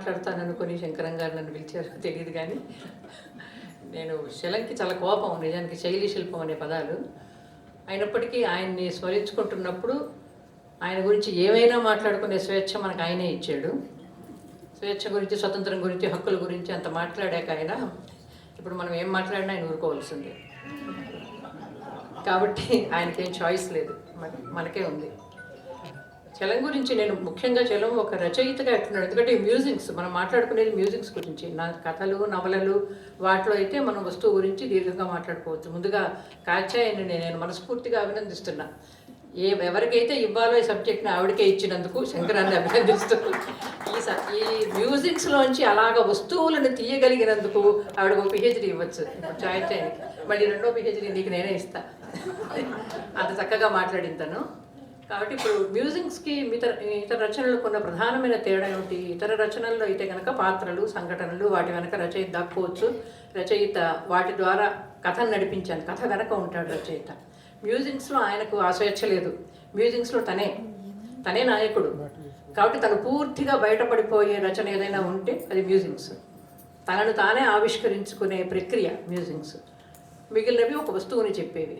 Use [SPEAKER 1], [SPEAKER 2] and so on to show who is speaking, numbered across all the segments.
[SPEAKER 1] మాట్లాడతాననుకొని శంకరం గారు నన్ను పిలిచారు తెలియదు కానీ నేను శలంకి చాలా కోపం నిజానికి శైలి శిల్పం అనే పదాలు. అయినప్పటికీ ఆయన్ని స్మరించుకుంటున్నప్పుడు ఆయన గురించి ఏమైనా మాట్లాడుకునే స్వేచ్ఛ మనకు ఆయనే ఇచ్చాడు. స్వేచ్ఛ గురించి స్వతంత్రం గురించి హక్కుల గురించి అంత మాట్లాడాక ఆయన ఇప్పుడు మనం ఏం మాట్లాడినా ఆయన ఊరుకోవాల్సిందే. కాబట్టి ఆయనకేం చాయిస్ లేదు. మనకే ఉంది. చలం గురించి నేను ముఖ్యంగా చలం ఒక రచయితగా ఎట్టున్నాడు ఎందుకంటే మ్యూజిక్స్ మనం మాట్లాడుకునేది మ్యూజిక్స్ గురించి. నా కథలు నవలలు వాటిలో అయితే మనం వస్తువు గురించి దీర్ఘంగా మాట్లాడుకోవచ్చు. ముందుగా కాచాయని నేను మనస్ఫూర్తిగా అభినందిస్తున్నా. ఏ ఎవరికైతే ఇవ్వాలో ఈ సబ్జెక్ట్ని ఆవిడకే ఇచ్చినందుకు శంకరాన్ని అభినందిస్తూ ఈ స- ఈ మ్యూజిక్స్లోంచి అలాగ వస్తువులను తీయగలిగినందుకు ఆవిడ ఒక పిహెచ్డి ఇవ్వచ్చు. ఇప్పుడు మళ్ళీ రెండో పిహెచ్డి నీకు నేనే ఇస్తా. అంత చక్కగా మాట్లాడింతాను కాబట్టి ఇప్పుడు మ్యూజిక్స్కి ఇతర ఇతర రచనలకు ఉన్న ప్రధానమైన తేడా ఏమిటి? ఇతర రచనల్లో అయితే కనుక పాత్రలు సంఘటనలు వాటి వెనక రచయిత దక్కవచ్చు రచయిత వాటి ద్వారా కథను నడిపించాను. కథ వెనక ఉంటాడు రచయిత. మ్యూజిక్స్లో ఆయనకు ఆ స్వేచ్ఛ లేదు. మ్యూజిక్స్లో తనే తనే నాయకుడు. కాబట్టి తను పూర్తిగా బయటపడిపోయే రచన ఏదైనా ఉంటే అది మ్యూజిక్స్ తనను తానే ఆవిష్కరించుకునే ప్రక్రియ మ్యూజిక్స్ మిగిలినవి ఒక వస్తువుని చెప్పేవి.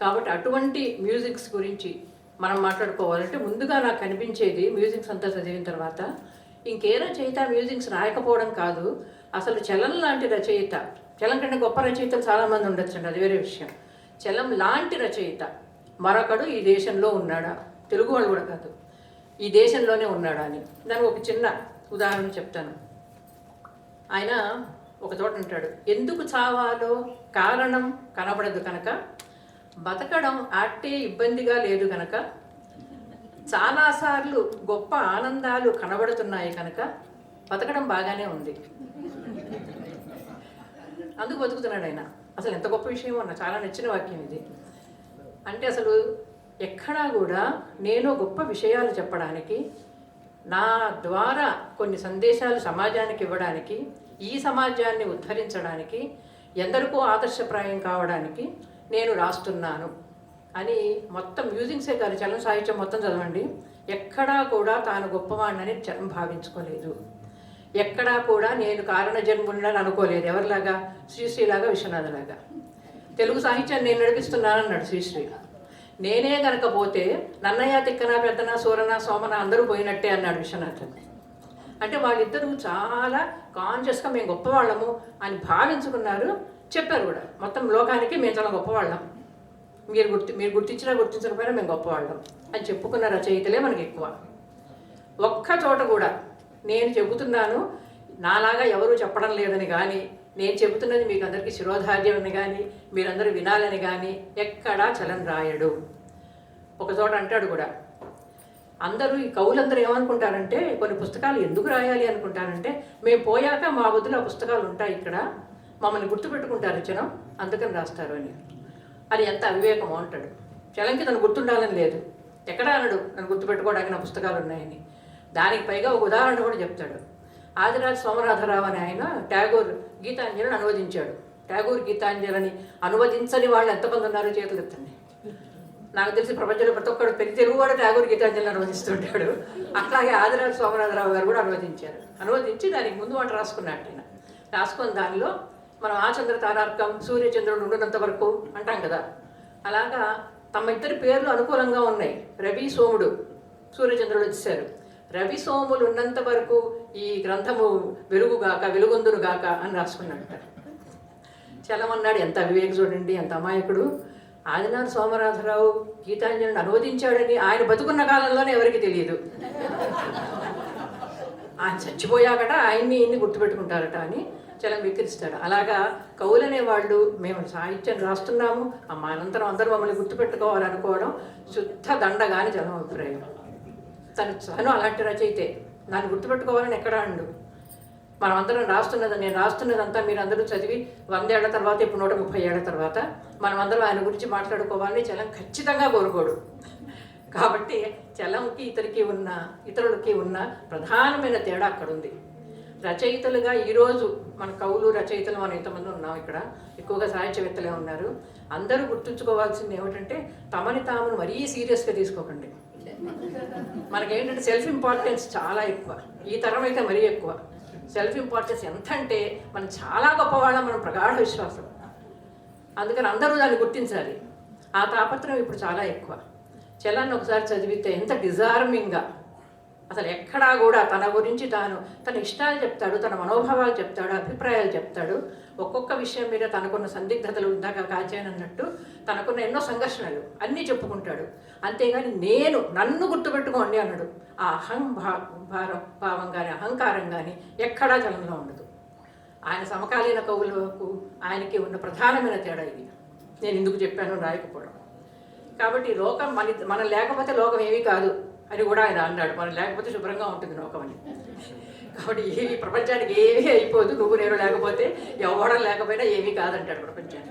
[SPEAKER 1] కాబట్టి అటువంటి మ్యూజిక్స్ గురించి మనం మాట్లాడుకోవాలంటే ముందుగా నాకు కనిపించేది మ్యూజిక్స్ అంతా చదివిన తర్వాత ఇంకే రచయిత మ్యూజిక్స్ రాయకపోవడం కాదు అసలు చలం లాంటి రచయిత చలం కంటే గొప్ప రచయితలు చాలామంది ఉండొచ్చండి అది వేరే విషయం. చలం లాంటి రచయిత మరొకడు ఈ దేశంలో ఉన్నాడా? తెలుగు వాళ్ళు కూడా కాదు ఈ దేశంలోనే ఉన్నాడా అని. దానికి ఒక చిన్న ఉదాహరణ చెప్తాను. ఆయన ఒక చోట ఉంటాడు ఎందుకు చావాలో కారణం కనబడదు కనుక బతకడం ఆట్టే ఇబ్బందిగా లేదు కనుక చాలాసార్లు గొప్ప ఆనందాలు కనబడుతున్నాయి కనుక బతకడం బాగానే ఉంది. అందుకు బతుకుతున్నాడు ఆయన. అసలు ఎంత గొప్ప విషయం అన్న చాలా నచ్చిన వాక్యం ఇది. అంటే అసలు ఎక్కడా కూడా నేను గొప్ప విషయాలు చెప్పడానికి నా ద్వారా కొన్ని సందేశాలు సమాజానికి ఇవ్వడానికి ఈ సమాజాన్ని ఉద్ధరించడానికి ఎందరికో ఆదర్శప్రాయం కావడానికి నేను రాస్తున్నాను అని మొత్తం మ్యూజిక్సే కాదు చలం సాహిత్యం మొత్తం చదవండి. ఎక్కడా కూడా తాను గొప్పవాడినని చలం భావించుకోలేదు. ఎక్కడా కూడా నేను కారణ జన్మని అనుకోలేదు. ఎవరిలాగా? శ్రీశ్రీలాగా విశ్వనాథలాగా. తెలుగు సాహిత్యాన్ని నేను నడిపిస్తున్నానన్నాడు శ్రీశ్రీ. నేనే గనక పోతే నన్నయ్య తిక్కన పెద్దన సూరన సోమన అందరూ పోయినట్టే అన్నాడు విశ్వనాథన్. అంటే వాళ్ళిద్దరూ చాలా కాన్షియస్గా మేము గొప్పవాళ్ళము అని భావించుకున్నారు. చెప్పారు కూడా. మొత్తం లోకానికి మేము చాలా గొప్పవాళ్ళం. మీరు గుర్తి మీరు గుర్తించినా గుర్తించకపోయినా మేము గొప్పవాళ్ళం అని చెప్పుకున్న రచయితలే మనకి ఎక్కువ. ఒక్క చోట కూడా నేను చెబుతున్నాను నాలాగా ఎవరు చెప్పడం లేదని కానీ నేను చెబుతున్నది మీకు అందరికీ శిరోధార్యం అని కానీ మీరందరూ వినాలని కానీ ఎక్కడా చలం రాయడు. ఒక చోట అంటాడు కూడా అందరూ ఈ కవులందరూ ఏమనుకుంటారంటే కొన్ని పుస్తకాలు ఎందుకు రాయాలి అనుకుంటారంటే మేము పోయాక మా వద్దులో ఆ పుస్తకాలు ఉంటాయి ఇక్కడ. మమ్మల్ని గుర్తుపెట్టుకుంటారు జనం అందుకని రాస్తారు అని. అది ఎంత అవివేకమో అంటాడు. చలంకి తను గుర్తుండాలని లేదు. ఎక్కడ అనడు నన్ను గుర్తుపెట్టుకోవడానికి నా పుస్తకాలు ఉన్నాయని దానికి పైగా ఒక ఉదాహరణ కూడా చెప్తాడు. ఆదిరాజ్ సోమనాథరావు అని ఆయన ట్యాగోర్ గీతాంజలిని అనువదించాడు. ట్యాగూర్ గీతాంజలిని అనువదించని వాళ్ళు ఎంతమంది ఉన్నారో చేతులు ఎత్తండి నాకు తెలిసి ప్రపంచంలో ప్రతి ఒక్కడు ప్రతి తెలుగు కూడా ట్యాగూర్ గీతాంజలిని అనువదిస్తుంటాడు. అట్లాగే ఆదిరాజ్ సోమనాథరావు గారు కూడా అనువదించారు. అనువదించి దానికి ముందు మాట రాసుకున్నాడు ఆయన రాసుకున్న దానిలో మనం ఆచంద్ర తారార్కం సూర్యచంద్రుడు ఉండనంత వరకు అంటాం కదా. అలాగా తమ ఇద్దరి పేర్లు అనుకూలంగా ఉన్నాయి. రవి సోముడు సూర్యచంద్రుడు వచ్చేసారు రవి సోములు ఉన్నంత వరకు ఈ గ్రంథము వెలుగుగాక వెలుగొందునుగాక అని రాసుకున్నాడట చలమన్నాడు ఎంత వివేక చూడండి ఎంత అమాయకుడు. ఆదినాథ్ సోమనాథరావు గీతాంజలిని అనువదించాడని ఆయన బతుకున్న కాలంలోనే ఎవరికి తెలియదు. ఆయన చచ్చిపోయాకట ఆయన్ని ఇన్ని గుర్తుపెట్టుకుంటారట అని చలం వికరిస్తాడు అలాగా కవులనే వాళ్ళు మేము సాహిత్యం రాస్తున్నాము మా అనంతరం అందరూ మమ్మల్ని గుర్తుపెట్టుకోవాలనుకోవడం శుద్ధ దండగాని అని అభిప్రాయం. తను తను అలాంటి రచయితే. నన్ను గుర్తుపెట్టుకోవాలని ఎక్కడ అండు. మనం అందరం రాస్తున్నది నేను రాస్తున్నదంతా మీరు అందరూ చదివి వందేళ్ళ తర్వాత ఇప్పుడు నూట ముప్పై ఏళ్ళ తర్వాత మనం అందరం ఆయన గురించి మాట్లాడుకోవాలని చలం ఖచ్చితంగా కోరుకోడు. కాబట్టి చలంకి ఇతరికి ఉన్న ఇతరులకి ఉన్న ప్రధానమైన తేడా అక్కడ ఉంది రచయితలుగా ఈరోజు మన కవులు రచయితలు మనం ఇంతమంది ఉన్నాం ఇక్కడ. ఎక్కువగా సాహిత్యవేత్తలే ఉన్నారు. అందరూ గుర్తుంచుకోవాల్సింది ఏమిటంటే తమని తామును మరీ సీరియస్గా తీసుకోకండి. మనకేంటంటే సెల్ఫ్ ఇంపార్టెన్స్ చాలా ఎక్కువ. ఈ తరం అయితే మరీ ఎక్కువ. సెల్ఫ్ ఇంపార్టెన్స్ ఎంత అంటే మనం చాలా గొప్పవాళ్ళం మనం ప్రగాఢ విశ్వాసం. అందుకని అందరూ దాన్ని గుర్తించాలి. ఆ తాపత్రయం ఇప్పుడు చాలా ఎక్కువ. చలాన్ని ఒకసారి చదివితే ఎంత డిజార్మింగ్గా అసలు ఎక్కడా కూడా తన గురించి తాను తన ఇష్టాలు చెప్తాడు తన మనోభావాలు చెప్తాడు అభిప్రాయాలు చెప్తాడు. ఒక్కొక్క విషయం మీద తనకున్న సందిగ్ధతలు ఇందాక కాచానన్నట్టు తనకున్న ఎన్నో సంఘర్షణలు అన్నీ చెప్పుకుంటాడు. అంతేగాని నేను నన్ను గుర్తుపెట్టుకోండి అన్నాడు. ఆ అహం భా భారం భావం కానీ అహంకారం కానీ ఎక్కడా జలంలో ఉండదు. ఆయన సమకాలీన కవులకు ఆయనకి ఉన్న ప్రధానమైన తేడా ఇది. నేను ఎందుకు చెప్పాను రాయకపోవడం. కాబట్టి లోకం మన మనం లేకపోతే లోకం ఏమీ కాదు. అని కూడా ఆయన అన్నాడు. మనం లేకపోతే శుభ్రంగా ఉంటుంది లోకం కాబట్టి ఏమి ప్రపంచానికి ఏమీ అయిపోదు. నువ్వు నేను లేకపోతే ఎవడం లేకపోయినా ఏమీ కాదంటాడు ప్రపంచానికి.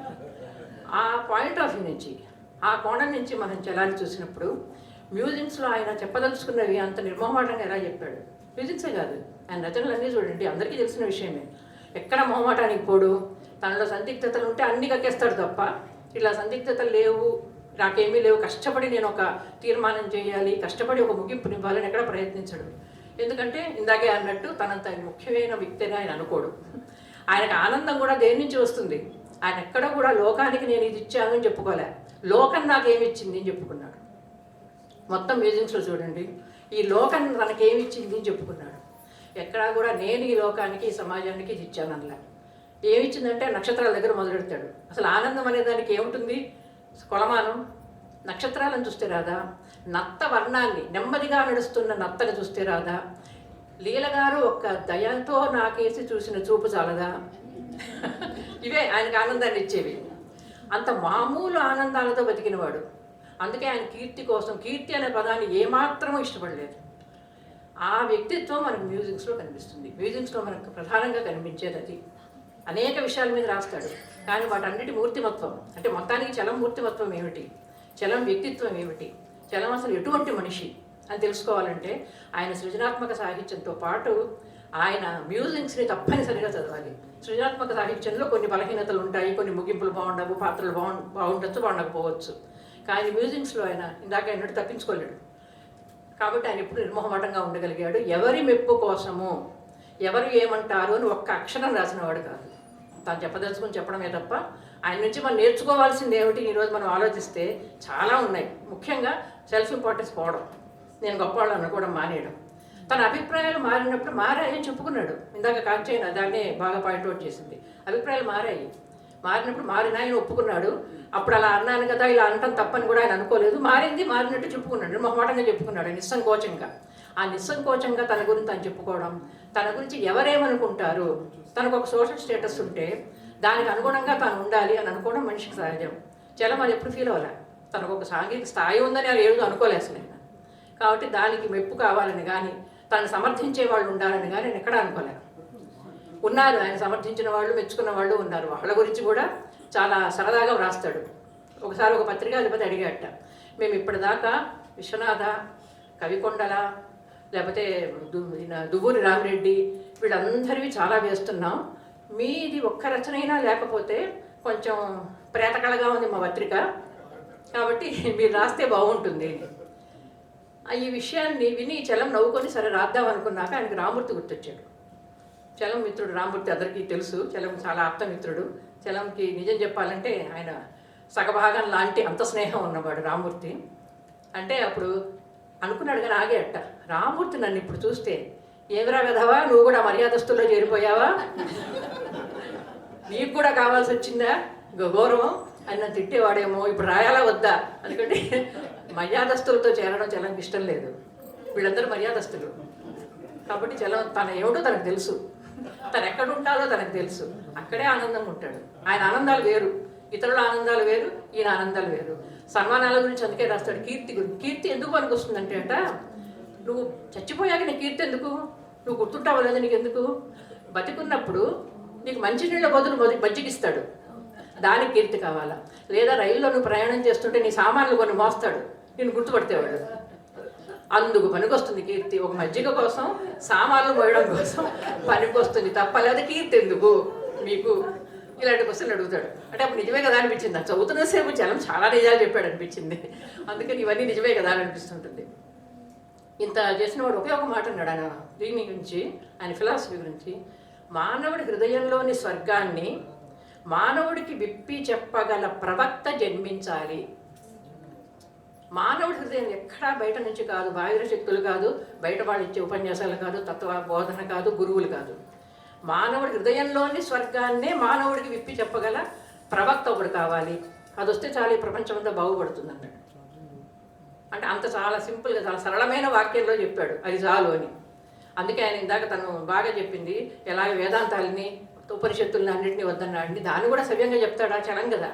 [SPEAKER 1] ఆ పాయింట్ ఆఫ్ వ్యూ నుంచి ఆ కోణం నుంచి మనం చలాన్ని చూసినప్పుడు మ్యూజిక్స్లో ఆయన చెప్పదలుచుకున్నవి అంత నిర్మోహమాటంగా ఎలా చెప్పాడు? మ్యూజిక్సే కాదు. ఆయన రచనలన్నీ చూడండి. అందరికీ తెలిసిన విషయమే. ఎక్కడ మొహమాటానికి పోడు? తనలో సందిగ్ధతలు ఉంటే అన్ని కక్కేస్తాడు తప్ప ఇలా సందిగ్ధతలు లేవు నాకేమీ లేవు. కష్టపడి నేను ఒక తీర్మానం చేయాలి కష్టపడి ఒక ముగింపునివ్వాలని ఎక్కడ ప్రయత్నించడు. ఎందుకంటే ఇందాకే అన్నట్టు తనంత ముఖ్యమైన వ్యక్తిని ఆయన అనుకోడు. ఆయనకు ఆనందం కూడా దేని నుంచి వస్తుంది? ఆయన ఎక్కడ కూడా లోకానికి నేను ఇది ఇచ్చాను అని చెప్పుకోలే. లోకం నాకేమి ఇచ్చింది అని చెప్పుకున్నాడు. మొత్తం మ్యూజియంస్లో చూడండి. ఈ లోకం తనకేమిచ్చింది అని చెప్పుకున్నాడు. ఎక్కడా కూడా నేను ఈ లోకానికి ఈ సమాజానికి ఇది ఇచ్చానలే ఏమిచ్చిందంటే ఇచ్చిందంటే నక్షత్రాల దగ్గర మొదలెడతాడు. అసలు ఆనందం అనే దానికి ఏముంటుంది? కొలమానం నక్షత్రాలను చూస్తే రాదా నత్త వర్ణాన్ని నెమ్మదిగా నడుస్తున్న నత్తని చూస్తే రాదా లీలగారు ఒక్క దయతో నాకేసి చూసిన చూపు చాలదా? ఇవే ఆయనకు ఆనందాన్ని ఇచ్చేవి. అంత మామూలు ఆనందాలతో బతికినవాడు. అందుకే ఆయన కీర్తి కోసం కీర్తి అనే పదాన్ని ఏమాత్రమూ ఇష్టపడలేదు. ఆ వ్యక్తిత్వం మనకు మ్యూజిక్స్లో కనిపిస్తుంది. మ్యూజిక్స్లో మనకు ప్రధానంగా కనిపించేది అది. అనేక విషయాల మీద రాస్తాడు. కానీ వాటన్నిటి మూర్తిమత్వం అంటే మొత్తానికి చలం మూర్తిమత్వం ఏమిటి? చలం వ్యక్తిత్వం ఏమిటి? చలం అసలు ఎటువంటి మనిషి అని తెలుసుకోవాలంటే ఆయన సృజనాత్మక సాహిత్యంతో పాటు ఆయన మ్యూజిక్స్ని తప్పనిసరిగా చదవాలి. సృజనాత్మక సాహిత్యంలో కొన్ని బలహీనతలు ఉంటాయి కొన్ని ముగింపులు బాగుండవు పాత్రలు బాగు బాగుండొచ్చు బాగుండకపోవచ్చు. కానీ మ్యూజిక్స్లో ఆయన ఇందాక అన్నట్టు తప్పించుకోలేడు. కాబట్టి ఆయన ఎప్పుడు నిర్మోహమాటంగా ఉండగలిగాడు. ఎవరి మెప్పు కోసము ఎవరు ఏమంటారు అని ఒక్క అక్షరం రాసినవాడు కాదు. తాను చెప్పదలుచుకుని చెప్పడమే తప్ప ఆయన నుంచి మనం నేర్చుకోవాల్సింది ఏమిటి ఈరోజు మనం ఆలోచిస్తే చాలా ఉన్నాయి. ముఖ్యంగా సెల్ఫ్ ఇంపార్టెన్స్ పోవడం. నేను గొప్పవాళ్ళు అనుకోవడం మానేయడం. తన అభిప్రాయాలు మారినప్పుడు మారాయని చెప్పుకున్నాడు. ఇందాక కాంచైన దాన్నే బాగా పాయింట్అవుట్ చేసింది. అభిప్రాయాలు మారాయి. మారినప్పుడు మారిన ఆయన ఒప్పుకున్నాడు. అప్పుడు అలా అన్నాను కదా ఇలా అనటం తప్పని కూడా ఆయన అనుకోలేదు. మారింది మారినట్టు చెప్పుకున్నాడు. మొహమాటంగా చెప్పుకున్నాడు నిస్సంకోచంగా. ఆ నిస్సంకోచంగా తన గురించి తను చెప్పుకోవడం తన గురించి ఎవరేమనుకుంటారు? తనకు ఒక సోషల్ స్టేటస్ ఉంటే దానికి అనుగుణంగా తను ఉండాలి అని అనుకోవడం మనిషికి సహజం. చాలా అది ఎప్పుడు ఫీల్ అవ్వలే. తనకు ఒక సాంఘిక స్థాయి ఉందని అది ఏదో అనుకోలే అసలు కాబట్టి దానికి మెప్పు కావాలని కానీ తను సమర్థించే వాళ్ళు ఉండాలని కానీ నేను ఎక్కడ అనుకోలేను ఉన్నారు ఆయన సమర్థించిన వాళ్ళు మెచ్చుకున్న వాళ్ళు ఉన్నారు. వాళ్ళ గురించి కూడా చాలా సరదాగా వ్రాస్తాడు. ఒకసారి ఒక పత్రిక అధిపతి అడిగాట మేము ఇప్పటిదాకా విశ్వనాథ కవికొండల లేకపోతే దువ్వూరి రామిరెడ్డి వీళ్ళందరివి చాలా వేస్తున్నాం. మీది ఒక్క రచనైనా లేకపోతే కొంచెం ప్రేతకళగా ఉంది మా పత్రిక. కాబట్టి మీరు రాస్తే బాగుంటుంది. ఈ విషయాన్ని విని చలం నవ్వుకొని సరే రాద్దాం అనుకున్నాక ఆయనకి రామూర్తి గుర్తొచ్చాడు. చలం మిత్రుడు రామూర్తి అందరికీ తెలుసు. చలం చాలా ఆప్తమిత్రుడు. చలంకి నిజం చెప్పాలంటే ఆయన సగభాగం లాంటి అంత స్నేహం ఉన్నవాడు రామూర్తి. అంటే అప్పుడు అనుకున్నాడు కానీ ఆగే అట్ట రామూర్తి నన్ను ఇప్పుడు చూస్తే ఏమిరా విధవా నువ్వు కూడా మర్యాదస్తుల్లో చేరిపోయావా? నీకు కూడా కావాల్సి వచ్చిందా? గౌరవం అని నన్ను తిట్టేవాడేమో ఇప్పుడు రాయాలా వద్దా? ఎందుకంటే మర్యాదస్తులతో చేరడం చలంకి ఇష్టం లేదు. వీళ్ళందరూ మర్యాదస్తులు. కాబట్టి చలం తన ఏమిటో తనకు తెలుసు. తను ఎక్కడ ఉంటాడో తనకు తెలుసు. అక్కడే ఆనందంగా ఉంటాడు. ఆయన ఆనందాలు వేరు. ఇతరుల ఆనందాలు వేరు ఈయన ఆనందాలు వేరు. సన్మానాల గురించి అందుకే రాస్తాడు కీర్తి గురించి కీర్తి ఎందుకు పనికి వస్తుందంటే అట నువ్వు చచ్చిపోయాక నీ కీర్తి ఎందుకు? నువ్వు గుర్తుంటావు లేదా నీకు ఎందుకు బతికున్నప్పుడు నీకు మంచినీళ్ళ బదులు మొదటి మజ్జిగిస్తాడు దానికి కీర్తి కావాలా? లేదా రైల్లో నువ్వు ప్రయాణం చేస్తుంటే నీ సామాన్లు కొన్ని మోస్తాడు. నేను గుర్తుపడితేవాడు. అందుకు పనికొస్తుంది కీర్తి. ఒక మజ్జిగ కోసం సామాన్లు మోయడం కోసం పనికొస్తుంది తప్ప లేదా కీర్తి ఎందుకు? మీకు ఇలాంటి క్వశ్చన్లు అడుగుతాడు. అంటే అప్పుడు నిజమే కదా అనిపించింది. ఆ చదువుతున్న సేపు జనం చాలా నిజాలు చెప్పాడు అనిపించింది. అందుకని ఇవన్నీ నిజమే కదా అని అనిపిస్తుంటుంది. ఇంత చేసిన వాడు ఒకే ఒక మాట అన్నాడు ఆయన. దీని గురించి ఆయన ఫిలాసఫీ గురించి మానవుడి హృదయంలోని స్వర్గాన్ని మానవుడికి విప్పి చెప్పగల ప్రవక్త జన్మించాలి. మానవుడి హృదయం ఎక్కడా బయట నుంచి కాదు. బాహ్య శక్తులు కాదు. బయట వాళ్ళు ఇచ్చే ఉపన్యాసాలు కాదు. తత్వ బోధన కాదు. గురువులు కాదు. మానవుడి హృదయంలోని స్వర్గాన్నే మానవుడికి విప్పి చెప్పగల ప్రవక్త ఒకడు కావాలి. అది వస్తే చాలా ఈ ప్రపంచం అంతా బాగుపడుతుంది అన్నాడు అంటే అంత చాలా సింపుల్గా చాలా సరళమైన వాక్యంలో చెప్పాడు అది చాలు అని. అందుకే ఆయన ఇందాక తను బాగా చెప్పింది ఎలాగ వేదాంతాలని ఉపనిషత్తుల్ని అన్నింటినీ వద్దన్నాడని దాన్ని కూడా సవ్యంగా చెప్తాడా? చలం కదా.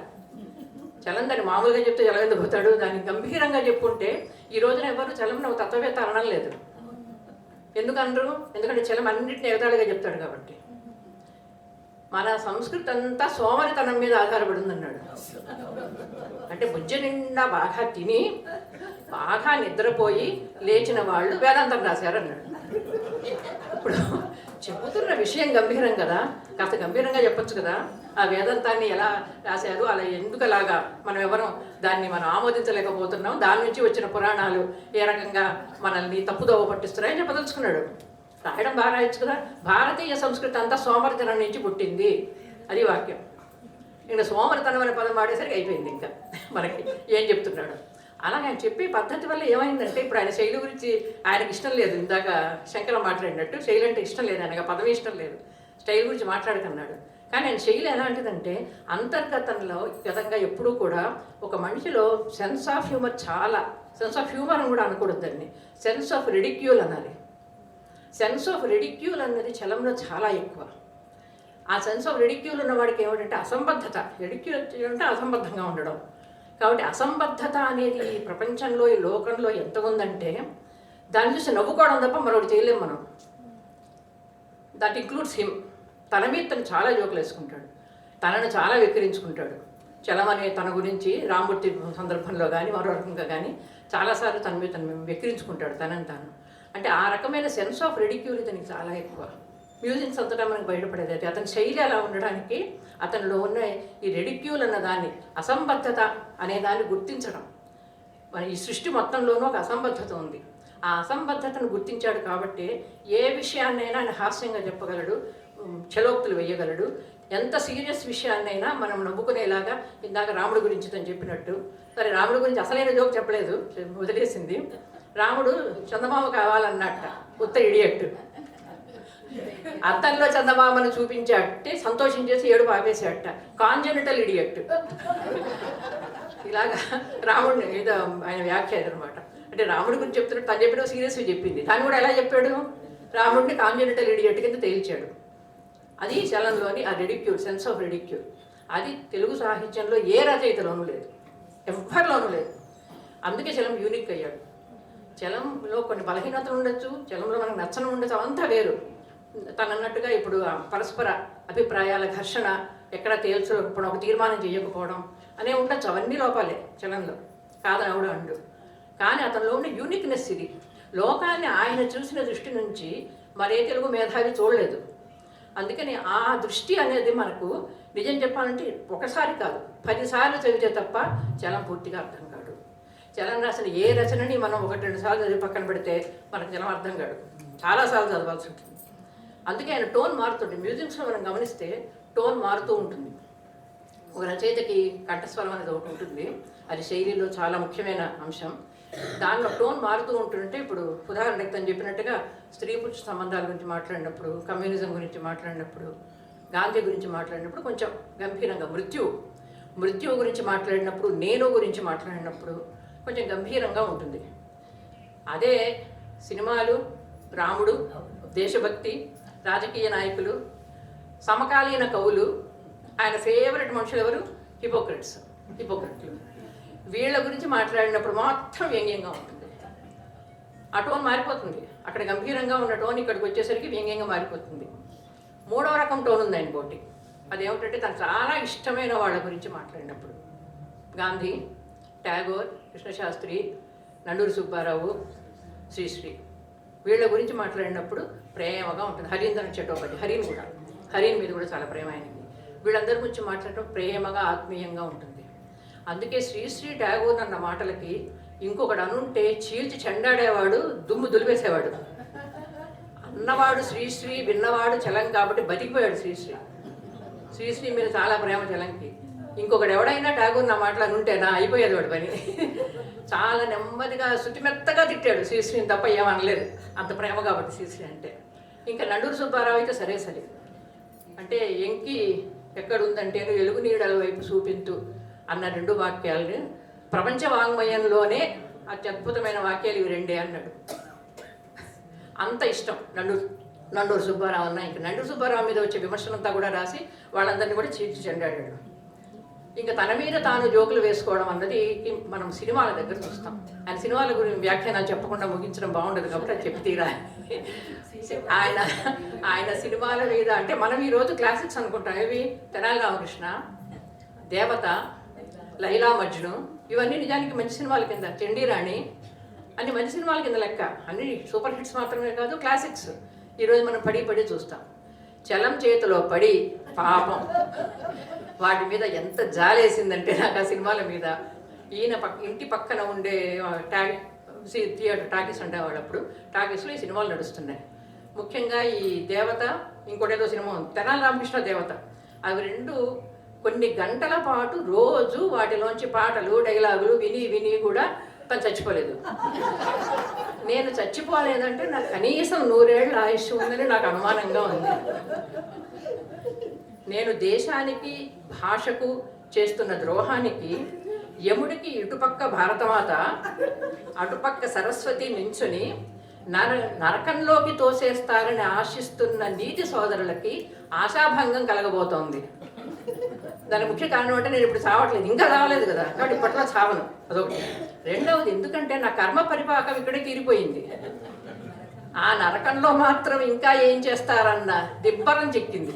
[SPEAKER 1] చలం దాన్ని మామూలుగా చెప్తే చలం పోతాడు? దాన్ని గంభీరంగా చెప్పుకుంటే ఈ రోజున ఎవరు చలం నువ్వు తత్వవేత్త అనడం లేదు. ఎందుకనరు ఎందుకంటే చలం అన్నింటినీ ఎగతాళిగా చెప్తాడు కాబట్టి. మన సంస్కృతి అంతా సోమరితనం మీద ఆధారపడింది అన్నాడు అంటే బుజ్జ నిండా బాగా తిని బాగా నిద్రపోయి లేచిన వాళ్ళు వేదాంతం రాశారన్నాడు. ఇప్పుడు చెబుతున్న విషయం గంభీరం కదా? కాస్త గంభీరంగా చెప్పొచ్చు కదా? ఆ వేదాంతాన్ని ఎలా రాశారు? అలా ఎందుకలాగా మనం ఎవరం దాన్ని మనం ఆమోదించలేకపోతున్నాం? దాని నుంచి వచ్చిన పురాణాలు ఏ రకంగా మనల్ని తప్పుదోవ పట్టిస్తున్నాయని చెప్పదలుచుకున్నాడు. రాయడం బాగా రాయొచ్చు కదా? భారతీయ సంస్కృతి అంతా సోమరితనం నుంచి పుట్టింది. అది వాక్యం. ఇంకా సోమరితనం అనే పదం వాడేసరికి అయిపోయింది ఇంకా. మనకి ఏం చెప్తున్నాడు? అలాగే ఆయన చెప్పే పద్ధతి వల్ల ఏమైందంటే ఇప్పుడు ఆయన శైలి గురించి ఆయనకి ఇష్టం లేదు. ఇందాక శంకర మాట్లాడినట్టు శైలి అంటే ఇష్టం లేదు ఆయనకు పదవి ఇష్టం లేదు. స్టైల్ గురించి మాట్లాడుతున్నాడు. కానీ ఆయన శైలి ఎలాంటిదంటే అంతర్గతంలో గతంగా ఎప్పుడూ కూడా ఒక మనిషిలో సెన్స్ ఆఫ్ హ్యూమర్ చాలా సెన్స్ ఆఫ్ హ్యూమర్ అని కూడా అనకూడదు దాన్ని. సెన్స్ ఆఫ్ రెడిక్యూల్ అనాలి. సెన్స్ ఆఫ్ రెడిక్యూల్ అనేది చలంలో చాలా ఎక్కువ. ఆ సెన్స్ ఆఫ్ రెడిక్యూల్ ఉన్నవాడికి ఏమిటంటే అసంబద్ధత. రెడిక్యూల్ అంటే అసంబద్ధంగా ఉండడం. కాబట్టి అసంబద్ధత అనేది ఈ ప్రపంచంలో ఈ లోకంలో ఎంత ఉందంటే దాన్ని చూసి నవ్వుకోవడం తప్ప మరొకటి చేయలేము మనం. దట్ ఇంక్లూడ్స్ హిమ్ తన మీద తను చాలా జోకులు వేసుకుంటాడు. తనను చాలా వెక్కిరించుకుంటాడు. చలమనే తన గురించి రామూర్తి సందర్భంలో కానీ మరో రకంగా కానీ చాలాసార్లు తన మీద తను వెక్కిరించుకుంటాడు తనని తాను. అంటే ఆ రకమైన సెన్స్ ఆఫ్ రెడిక్యూల్ ఇతనికి చాలా ఎక్కువ. మ్యూజియంస్ అంతటా మనకు బయటపడేది అయితే అతని శైలి అలా ఉండడానికి అతనిలో ఉన్న ఈ రెడిక్యూల్ అన్న దాన్ని అసంబద్ధత అనే దాన్ని గుర్తించడం. మన ఈ సృష్టి మొత్తంలోనూ ఒక అసంబద్ధత ఉంది. ఆ అసంబద్ధతను గుర్తించాడు కాబట్టి ఏ విషయాన్నైనా ఆయన హాస్యంగా చెప్పగలడు చలోక్తులు వేయగలడు. ఎంత సీరియస్ విషయాన్నైనా మనం నవ్వుకునేలాగా ఇందాక రాముడి గురించి తను చెప్పినట్టు సరే రాముడి గురించి అసలైన జోక్ చెప్పలేదు వదిలేసింది. రాముడు చందమామ కావాలన్నట్ట ఉత్త ఇడియట్టు అద్దంలో చందమామను చూపించాటే సంతోషించేసి ఏడు ఆపేసేట కాంజెనిటల్ ఇడియట్ ఇలాగా రాముడిని ఏదో ఆయన వ్యాఖ్య అనమాట అంటే రాముడి గురించి చెప్తున్నట్టు తను చెప్పిన సీరియస్గా చెప్పింది. దాన్ని కూడా ఎలా చెప్పాడు? రాముడిని కాంజెనిటల్ ఇడియట్ కింద తేల్చాడు. అది చలంలోని ఆ రెడిక్యూర్ సెన్స్ ఆఫ్ రెడిక్యూర్ అది తెలుగు సాహిత్యంలో ఏ రచయితలోనూ లేదు. ఎవ్వరిలోనూ లేదు. అందుకే చలం యూనిక్ అయ్యాడు. చలంలో కొన్ని బలహీనతలు ఉండొచ్చు చలంలో మనకు నచ్చని ఉండొచ్చు అవంతా వేరు. తనన్నట్టుగా ఇప్పుడు పరస్పర అభిప్రాయాల ఘర్షణ ఎక్కడ తేల్చకపోవడం ఒక తీర్మానం చేయకపోవడం అనే ఉండొచ్చు. అవన్నీ లోపాలే చలంలో. కాదని ఆవిడ అండు కానీ అతనిలో ఉన్న యూనిక్నెస్ ఇది. లోకాన్ని ఆయన చూసిన దృష్టి నుంచి మరే తెలుగు మేధావి చూడలేదు. అందుకని ఆ దృష్టి అనేది మనకు నిజం చెప్పాలంటే ఒకసారి కాదు పదిసార్లు చదివితే తప్ప చలం పూర్తిగా అర్థం కాడు చలం రాసిన ఏ రచనని మనం ఒకటి రెండు సార్లు చదివి పక్కన పెడితే మనకు చలం అర్థం కాడు చాలాసార్లు చదవాల్సి ఉంటుంది. అందుకే ఆయన టోన్ మారుతుంది మ్యూజిక్స్లో మనం గమనిస్తే టోన్ మారుతూ ఉంటుంది. ఒక రచయితకి కంఠస్వరం అనేది ఒకటి ఉంటుంది అది శైలిలో చాలా ముఖ్యమైన అంశం. దానిలో టోన్ మారుతూ ఉంటుంటే ఇప్పుడు ఉదాహరణకి తను చెప్పినట్టుగా స్త్రీ పురుష సంబంధాల గురించి మాట్లాడినప్పుడు కమ్యూనిజం గురించి మాట్లాడినప్పుడు గాంధీ గురించి మాట్లాడినప్పుడు కొంచెం గంభీరంగా మృత్యు మృత్యువు గురించి మాట్లాడినప్పుడు నేను గురించి మాట్లాడినప్పుడు కొంచెం గంభీరంగా ఉంటుంది. అదే సినిమాలు రాముడు దేశభక్తి రాజకీయ నాయకులు సమకాలీన కవులు ఆయన ఫేవరెట్ మనుషులు ఎవరు? హిపోక్రెట్స్ హిపోక్రెట్లు వీళ్ళ గురించి మాట్లాడినప్పుడు మాత్రం వ్యంగ్యంగా ఉంటుంది. ఆ టోన్ మారిపోతుంది. అక్కడ గంభీరంగా ఉన్న టోన్ ఇక్కడికి వచ్చేసరికి వ్యంగ్యంగా మారిపోతుంది. మూడో రకం టోన్ ఉంది ఆయన పోటీ. అదేమిటంటే తను చాలా ఇష్టమైన వాళ్ళ గురించి మాట్లాడినప్పుడు. గాంధీ ట్యాగోర్ కృష్ణశాస్త్రి నండూరి సుబ్బారావు శ్రీశ్రీ. వీళ్ళ గురించి మాట్లాడినప్పుడు ప్రేమగా ఉంటుంది. హరీంద్రన్ చటోపతి హరిని కూడా. హరిని మీద కూడా చాలా ప్రేమ ఆయనకి వీళ్ళందరి గురించి మాట్లాడటం ప్రేమగా ఆత్మీయంగా ఉంటుంది. అందుకే శ్రీశ్రీ ట్యాగూర్ అన్న మాటలకి ఇంకొకడు అనుంటే చీల్చి చెండాడేవాడు దుమ్ము దులిపేసేవాడు. అన్నవాడు శ్రీశ్రీ విన్నవాడు చలం కాబట్టి బతికిపోయాడు శ్రీశ్రీ శ్రీశ్రీ మీద చాలా ప్రేమ చలంకి. ఇంకొకడు ఎవడైనా ఠాగూర్ నా మాటలు అనుంటేనా అయిపోయేది వాడు పని. చాలా నెమ్మదిగా శుతిమెత్తగా తిట్టాడు శ్రీశ్రీని తప్ప ఏమనలేదు అంత ప్రేమ కాబట్టి శ్రీశ్రీ అంటే. ఇంకా నండూరు సుబ్బారావు అయితే సరే సరే. అంటే ఎంకి ఎక్కడుందంటే ఎలుగు నీడల వైపు చూపింతు అన్న రెండు వాక్యాలు ప్రపంచ వాంగ్మయంలోనే అత్యద్భుతమైన వాక్యాలు ఇవి రెండే అన్నాడు. అంత ఇష్టం నండూరు నండూరు సుబ్బారావు అన్న. ఇంకా నండూరు సుబ్బారావు మీద వచ్చే విమర్శలంతా కూడా రాసి వాళ్ళందరినీ కూడా చీల్చి చెండాడాడు. ఇంకా తన మీద తాను జోకులు వేసుకోవడం అన్నది మనం సినిమాల దగ్గర చూస్తాం. ఆయన సినిమాల గురించి వ్యాఖ్యానాలు చెప్పకుండా ముగించడం బాగుండదు కాబట్టి అది చెప్పి తీరా ఆయన ఆయన సినిమాల మీద అంటే మనం ఈరోజు క్లాసిక్స్ అనుకుంటాం. ఏవి? తెనాలి రామకృష్ణ దేవత లైలా మజ్ను ఇవన్నీ నిజానికి మంచి సినిమాల కింద. చండీరాణి అన్ని మంచి సినిమాల కింద లెక్క. అన్ని సూపర్ హిట్స్ మాత్రమే కాదు క్లాసిక్స్ ఈరోజు మనం పడి పడి చూస్తాం. చలం చేతిలో పడి పాపం. వాటి మీద ఎంత జాలేసిందంటే నాకు ఆ సినిమాల మీద. ఈయన పక్క ఇంటి పక్కన ఉండే ట్యాగ్ థియేటర్ టాకీస్ ఉండేవాడు అప్పుడు. టాకీస్లో ఈ సినిమాలు నడుస్తున్నాయి. ముఖ్యంగా ఈ దేవత ఇంకోటేదో సినిమా ఉంది. తెనాలి రామకృష్ణ దేవత. అవి రెండు కొన్ని గంటల పాటు రోజు వాటిలోంచి పాటలు డైలాగులు విని విని కూడా తను చచ్చిపోలేదు. నేను చచ్చిపోలేదంటే నాకు కనీసం నూరేళ్ళ ఆయుష్ ఉందని నాకు అనుమానంగా ఉంది. నేను దేశానికి భాషకు చేస్తున్న ద్రోహానికి యముడికి ఇటుపక్క భారతమాత అటుపక్క సరస్వతి నించుని నర నరకంలోకి తోసేస్తారని ఆశిస్తున్న నీతి సోదరులకి ఆశాభంగం కలగబోతోంది. దాని ముఖ్య కారణం అంటే నేను ఇప్పుడు చావట్లేదు. ఇంకా చావలేదు కదా. కాబట్టి ఇప్పట్లో చావను. అదొకటి. రెండవది ఎందుకంటే నా కర్మ పరిపాకం ఇక్కడే తీరిపోయింది. ఆ నరకంలో మాత్రం ఇంకా ఏం చేస్తారన్న దిబ్బరం చెక్కింది.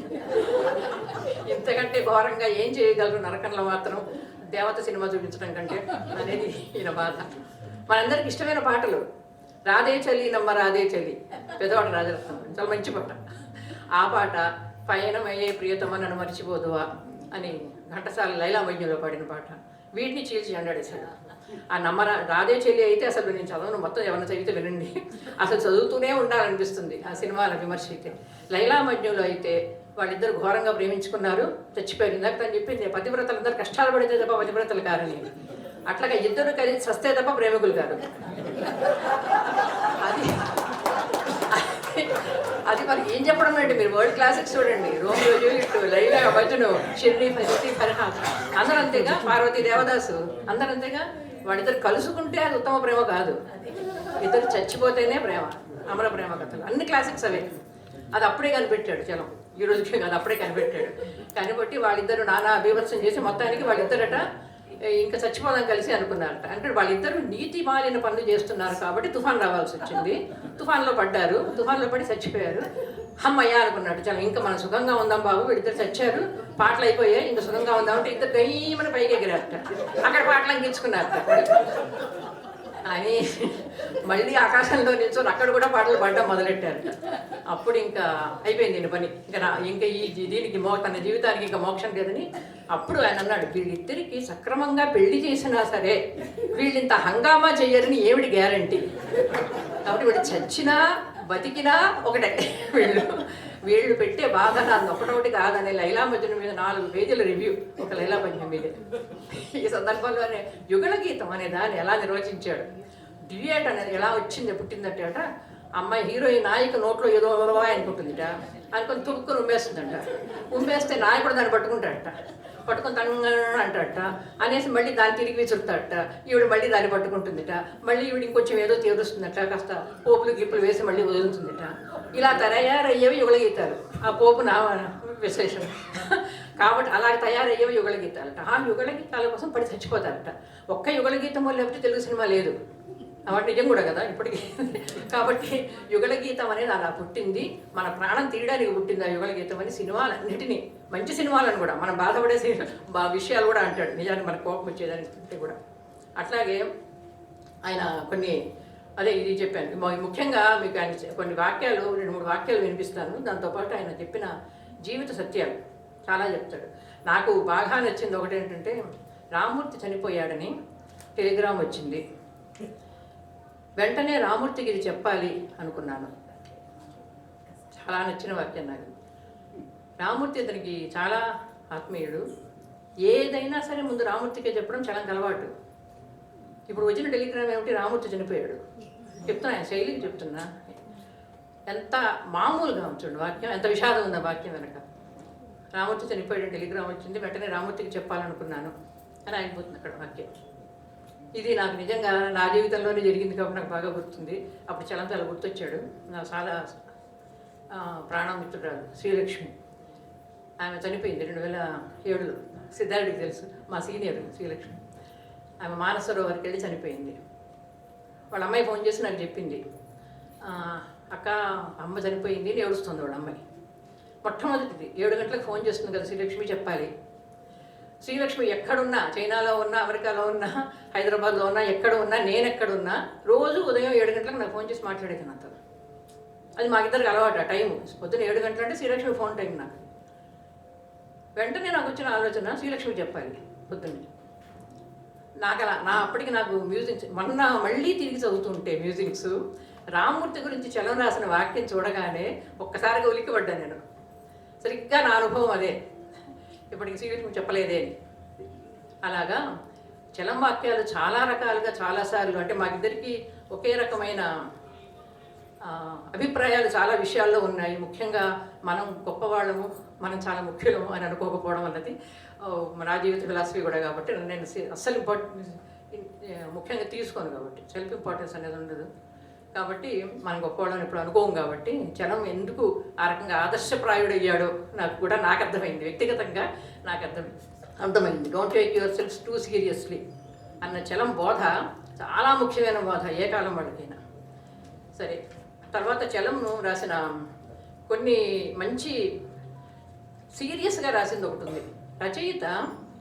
[SPEAKER 1] ఇంతకంటే ఘోరంగా ఏం చేయగలరు నరకంలో మాత్రం? దేవత సినిమా చూపించడం కంటే అనేది ఈయన బాధ. మనందరికి ఇష్టమైన పాటలు. రాధే చలి నమ్మ రాధే చలి. పెదవాడు రాజరత్నం. చాలా మంచి పాట. ఆ పాట పయనమయ్యే ప్రియతమ నన్ను మర్చిపోదువా? అని ఘంటసాల లైలా వైద్యంలో పాడిన పాట. వీటిని చీల్చి ఎండాడేశాడు ఆ నమ్మర రాధే చెల్లి అయితే అసలు నేను చదవను మొత్తం ఎవరిని చదివితే వినండి. అసలు చదువుతూనే ఉండాలనిపిస్తుంది ఆ సినిమాల విమర్శ అయితే. లైలా మధ్యంలో అయితే వాళ్ళిద్దరు ఘోరంగా ప్రేమించుకున్నారు చచ్చిపోయారు. ఇందాక తను చెప్పింది పతివ్రతలందరూ కష్టాలు పడితే తప్ప పతివ్రతలు కారని. అట్లాగా ఇద్దరు కలిసి సస్తే తప్ప ప్రేమికులు కారు. అది అది మరి ఏం చెప్పడం అండి మీరు వరల్డ్ క్లాసిక్స్ చూడండి. రోమియో జూలియట్ లైలా భజను షిర్ని ఫరితి ఫర్హాద్ అందరూ అంతేగా పార్వతి దేవదాసు. అందరూ అంతేగా వాళ్ళిద్దరు కలుసుకుంటే అది ఉత్తమ ప్రేమ కాదు. ఇద్దరు చచ్చిపోతేనే ప్రేమ అమర ప్రేమ కథలు. అన్ని క్లాసిక్స్ అవే. అది అప్పుడే కనిపెట్టాడు చలం ఈ రోజుకే కాదు అప్పుడే కనిపెట్టాడు. కనిపెట్టి వాళ్ళిద్దరు నానా బీభత్సం చేసి మొత్తానికి వాళ్ళిద్దరట ఇంకా చచ్చిపోదాం కలిసి అనుకున్నారట. అంటే వాళ్ళిద్దరు నీతి మాలిన పనులు చేస్తున్నారు కాబట్టి తుఫాన్ రావాల్సి వచ్చింది. తుఫాన్లో పడ్డారు. తుఫాన్లో పడి చచ్చిపోయారు. అమ్మయ్య అనుకున్నాడు చాలా ఇంకా మనం సుఖంగా ఉందాం బాబు వీడిద్దరు చచ్చారు. పాటలు అయిపోయాయి ఇంకా సుఖంగా ఉందాం అంటే ఇద్దరు దయ్యమని పైకి ఎగిరారట అక్కడ పాటలు అందించుకున్నారట అని మళ్ళీ ఆకాశంలో నిల్చొని అక్కడ కూడా పాటలు పాడడం మొదలెట్టారు. అప్పుడు ఇంకా అయిపోయింది నేను పని. ఇంకా నా ఇంకా ఈ దీనికి మో తన జీవితానికి ఇంకా మోక్షం లేదని అప్పుడు ఆయన అన్నాడు వీళ్ళిద్దరికి సక్రమంగా పెళ్ళి చేసినా సరే వీళ్ళింత హంగామా చేయరని ఏమిటి గ్యారంటీ కాబట్టి వీడు చచ్చినా బతికినా ఒకటే వీళ్ళు. వీళ్ళు పెట్టే బాధ నాది. ఒకటొకటి కాదనే లైలా మధ్యన మీద నాలుగు పేజీల రివ్యూ ఒక లైలా మధ్య మీద. ఈ సందర్భంలోనే యుగల గీతం అనే దాన్ని ఎలా నిర్వచించాడు? డ్యూయట్ అనేది ఎలా వచ్చింది పుట్టిందట అమ్మాయి హీరోయిన్ నాయక నోట్లో ఏదో అనుకుంటుందిట. అనుకుని తుడుక్కుని ఉమ్మేస్తుందంట. ఉమ్మేస్తే నాయకుడు దాన్ని పట్టుకుంటాడట. పట్టుకొని తన అంటాడట. అనేసి మళ్ళీ దాన్ని తిరిగి విసురుతాడట. ఈవిడ మళ్ళీ దాన్ని పట్టుకుంటుందిట. మళ్ళీ ఈవిడ ఇంకొంచెం ఏదో తీరుస్తుందట. కాస్త పోపులు గిప్పులు వేసి మళ్ళీ వదులుతుందిట. ఇలా తయారయ్యేవి యుగళగీతాలు. ఆ పోపు నా విశేషం. కాబట్టి అలా తయారయ్యేవి యుగళగీతాలట ఆ యుగళగీతాల కోసం పడి చచ్చిపోతారట. ఒక్క యుగళగీతం లేకపోతే తెలుగు సినిమా లేదు. అవన్నీ నిజం కూడా కదా ఇప్పటికీ. కాబట్టి యుగళగీతం అనేది అలా పుట్టింది. మన ప్రాణం తీయడానికి పుట్టింది ఆ యుగళగీతం అని సినిమాలన్నిటినీ. మంచి సినిమాలను కూడా. మనం బాధపడే బా విషయాలు కూడా అంటాడు. నిజానికి మన కోపం వచ్చేదానికి కూడా. అట్లాగే ఆయన కొన్ని అదే ఇది చెప్పాను. ముఖ్యంగా మీకు ఆయన కొన్ని వాక్యాలు రెండు మూడు వాక్యాలు వినిపిస్తాను. దాంతోపాటు ఆయన చెప్పిన జీవిత సత్యాలు చాలా చెప్తాడు. నాకు బాగా నచ్చింది ఒకటి ఏంటంటే రామూర్తి చనిపోయాడని టెలిగ్రామ్ వచ్చింది. వెంటనే రామూర్తికి ఇది చెప్పాలి అనుకున్నాను. చాలా నచ్చిన వాక్యం నాకు రామూర్తి అతనికి చాలా ఆత్మీయుడు. ఏదైనా సరే ముందు రామూర్తికే చెప్పడం చాలా అలవాటు. ఇప్పుడు వచ్చిన టెలిగ్రామ్ ఏమిటి? రామూర్తి చనిపోయాడు. చెప్తున్నా శైలికి చెప్తున్నా. ఎంత మామూలుగా ఉంచండి వాక్యం ఎంత విషాదం ఉంది వాక్యం వెనక. రామూర్తి చనిపోయాడు టెలిగ్రామ్ వచ్చింది వెంటనే రామూర్తికి చెప్పాలనుకున్నాను అని ఆగిపోతుంది అక్కడ వాక్యం. ఇది నాకు నిజంగా నా జీవితంలోనే జరిగింది కాబట్టి నాకు బాగా గుర్తుంది. అప్పుడు చలంతాల గుర్తొచ్చాడు. నా చాలా ప్రాణమిత్రురాలు శ్రీలక్ష్మి. ఆమె చనిపోయింది రెండు వేల ఏడులో. సిద్ధార్థికి తెలుసు మా సీనియర్ శ్రీలక్ష్మి. ఆమె మానసరోవర్కి వెళ్ళి చనిపోయింది. వాళ్ళ అమ్మాయి ఫోన్ చేసి నాకు చెప్పింది. అక్క అమ్మ చనిపోయింది అని ఏడుస్తుంది వాళ్ళ అమ్మాయి మొట్టమొదటిది ఏడు గంటలకు ఫోన్ చేస్తుంది కదా శ్రీలక్ష్మి చెప్పాలి. శ్రీలక్ష్మి ఎక్కడున్నా చైనాలో ఉన్నా అమెరికాలో ఉన్నా హైదరాబాద్లో ఉన్నా ఎక్కడ ఉన్నా నేను ఎక్కడున్నా రోజు ఉదయం ఏడు గంటలకు నాకు ఫోన్ చేసి మాట్లాడేది నాతో. అది మా ఇద్దరికి అలవాటు ఆ టైం పొద్దున్న ఏడు గంటలు అంటే శ్రీలక్ష్మి ఫోన్ టైం నాకు. వెంటనే నాకు వచ్చిన ఆలోచన శ్రీలక్ష్మి చెప్పాలి పొద్దున్నే. నాకు అలా నా అప్పటికి నాకు మ్యూజిక్స్ మొన్న మళ్ళీ తిరిగి చదువుతుంటే మ్యూజిక్స్ రామ్మూర్తి గురించి చలం రాసిన వాక్యం చూడగానే ఒక్కసారిగా ఉలిక్కిపడ్డా నేను. సరిగ్గా నా అనుభవం అదే. ఇప్పటికి శ్రీలక్ష్మి చెప్పలేదే అని. అలాగా చలం వాక్యాలు చాలా రకాలుగా చాలాసార్లు అంటే మాకిద్దరికి ఒకే రకమైన అభిప్రాయాలు చాలా విషయాల్లో ఉన్నాయి. ముఖ్యంగా మనం గొప్పవాళ్ళము మనం చాలా ముఖ్యులము అని అనుకోకపోవడం అన్నది నా జీవిత ఫిలాసఫీ కూడా కాబట్టి నేను అస్సలు ఇంపార్టెంట్ ముఖ్యంగా తీసుకోను కాబట్టి సెల్ఫ్ ఇంపార్టెన్స్ అనేది ఉండదు. కాబట్టి మనం గొప్పవాళ్ళని ఇప్పుడు అనుకోం కాబట్టి చలం ఎందుకు ఆ రకంగా ఆదర్శప్రాయుడయ్యాడో నాకు కూడా నాకు అర్థమైంది. వ్యక్తిగతంగా నాకు అర్థం అర్థమైంది. Don't take yourself too seriously అన్న చలం బోధ చాలా ముఖ్యమైన బోధ ఏ కాలం వాళ్ళకైనా. సరే. తర్వాత చలంను రాసిన కొన్ని మంచి సీరియస్గా రాసింది ఒకటి ఉంది. రచయిత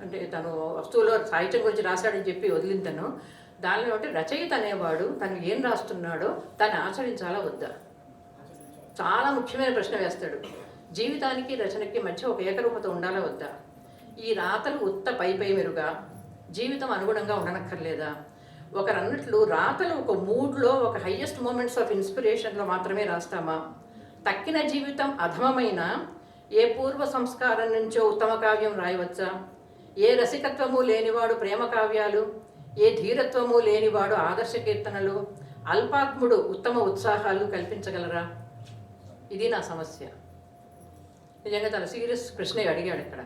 [SPEAKER 1] అంటే తను వస్తువులో సాహిత్యం గురించి రాశాడని చెప్పి వదిలింది తను. దానిలో ఒకటి రచయిత అనేవాడు తను ఏం రాస్తున్నాడో తను ఆచరించాలా వద్దా? చాలా ముఖ్యమైన ప్రశ్న వేస్తాడు. జీవితానికి రచనకి మధ్య ఒక ఏకరూపత ఉండాలా వద్దా? ఈ రాతలు ఉత్త పై పై మెరుగా జీవితం అనుగుణంగా ఉండనక్కర్లేదా? ఒకరు అన్నట్లు రాతలు ఒక మూడ్లో ఒక హయ్యెస్ట్ మూమెంట్స్ ఆఫ్ ఇన్స్పిరేషన్లో మాత్రమే రాస్తామా? తక్కిన జీవితం అధమమైన? ఏ పూర్వ సంస్కారం నుంచో ఉత్తమ కావ్యం రాయవచ్చా? ఏ రసికత్వము లేనివాడు ప్రేమ కావ్యాలు? ఏ ధీరత్వము లేనివాడు ఆదర్శ కీర్తనలు? అల్పాత్ముడు ఉత్తమ ఉత్సాహాలు కల్పించగలరా? ఇది నా సమస్య. నిజంగా తన సీరియస్ ప్రశ్న అడిగాడు ఇక్కడ.